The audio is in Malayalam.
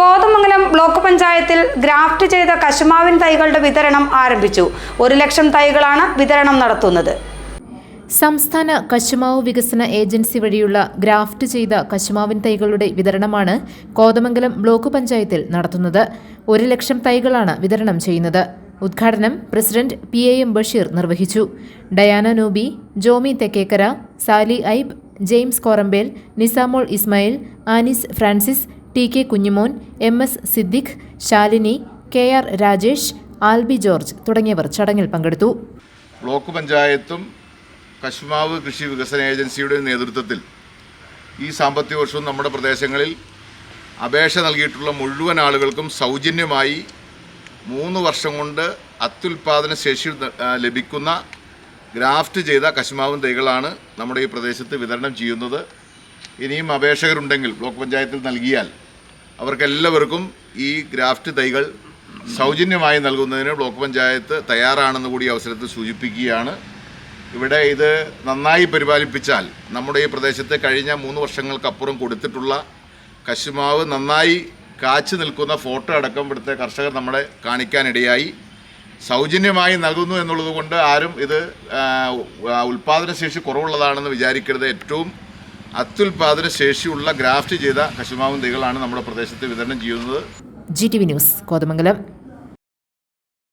കോതമംഗലം ബ്ലോക്ക് പഞ്ചായത്തിൽ ഗ്രാഫ്റ്റ് ചെയ്ത കശുമാവിൻ തൈകളുടെ വിതരണം ആരംഭിച്ചു. ഒരു ലക്ഷം തൈകളാണ് വിതരണം നടത്തുന്നത്. സംസ്ഥാന കശുമാവ് വികസന ഏജൻസി വഴിയുള്ള ഗ്രാഫ്റ്റ് ചെയ്ത കശുമാവിൻ തൈകളുടെ വിതരണമാണ് കോതമംഗലം ബ്ലോക്ക് പഞ്ചായത്തിൽ നടത്തുന്നത്. ഒരു ലക്ഷം തൈകളാണ് വിതരണം ചെയ്യുന്നത്. ഉദ്ഘാടനം president P A M Basheer നിർവഹിച്ചു. Diana Noobi Jomi Thekkekkara Sali Ibe James Korambel Nisamol Ismail Anis Francis T K Kunjumon M S Siddique Shalini K R Rajesh Albi George തുടങ്ങിയവർ ചടങ്ങിൽ പങ്കെടുത്തു. ബ്ലോക്ക് പഞ്ചായത്തും കശുമാവ് കൃഷി വികസന ഏജൻസിയുടെ നേതൃത്വത്തിൽ ഈ സാമ്പത്തിക വർഷവും നമ്മുടെ പ്രദേശങ്ങളിൽ അപേക്ഷ നൽകിയിട്ടുള്ള മുഴുവൻ ആളുകൾക്കും സൗജന്യമായി മൂന്ന് വർഷം കൊണ്ട് അത്യുൽപാദന ശേഷി ലഭിക്കുന്ന ഗ്രാഫ്റ്റ് ചെയ്ത കശുമാവും തൈകളാണ് നമ്മുടെ ഈ പ്രദേശത്ത് വിതരണം ചെയ്യുന്നത്. ഇനിയും അപേക്ഷകരുണ്ടെങ്കിൽ ബ്ലോക്ക് പഞ്ചായത്തിൽ നൽകിയാൽ അവർക്കെല്ലാവർക്കും ഈ ഗ്രാഫ്റ്റ് തൈകൾ സൗജന്യമായി നൽകുന്നതിന് ബ്ലോക്ക് പഞ്ചായത്ത് തയ്യാറാണെന്ന് കൂടി അവസരത്തിൽ സൂചിപ്പിക്കുകയാണ്. ഇവിടെ ഇത് നന്നായി പരിപാലിപ്പിച്ചാൽ നമ്മുടെ ഈ പ്രദേശത്ത് കഴിഞ്ഞ മൂന്ന് വർഷങ്ങൾക്കപ്പുറം കൊടുത്തിട്ടുള്ള കശുമാവ് നന്നായി കാച്ചു നിൽക്കുന്ന ഫോട്ടോ അടക്കം ഇവിടുത്തെ കർഷകർ നമ്മളെ കാണിക്കാനിടയായി. സൗജന്യമായി നൽകുന്നു എന്നുള്ളത് കൊണ്ട് ആരും ഇത് ഉൽപാദനശേഷി കുറവുള്ളതാണെന്ന് വിചാരിക്കരുത്. ഏറ്റവും അത്യുൽപാദന ശേഷിയുള്ള ഗ്രാഫ്റ്റ് ചെയ്ത കശുമാവും തൈകളാണ് നമ്മുടെ പ്രദേശത്ത് വിതരണം ചെയ്യുന്നത്. G T V news Kothamangalam.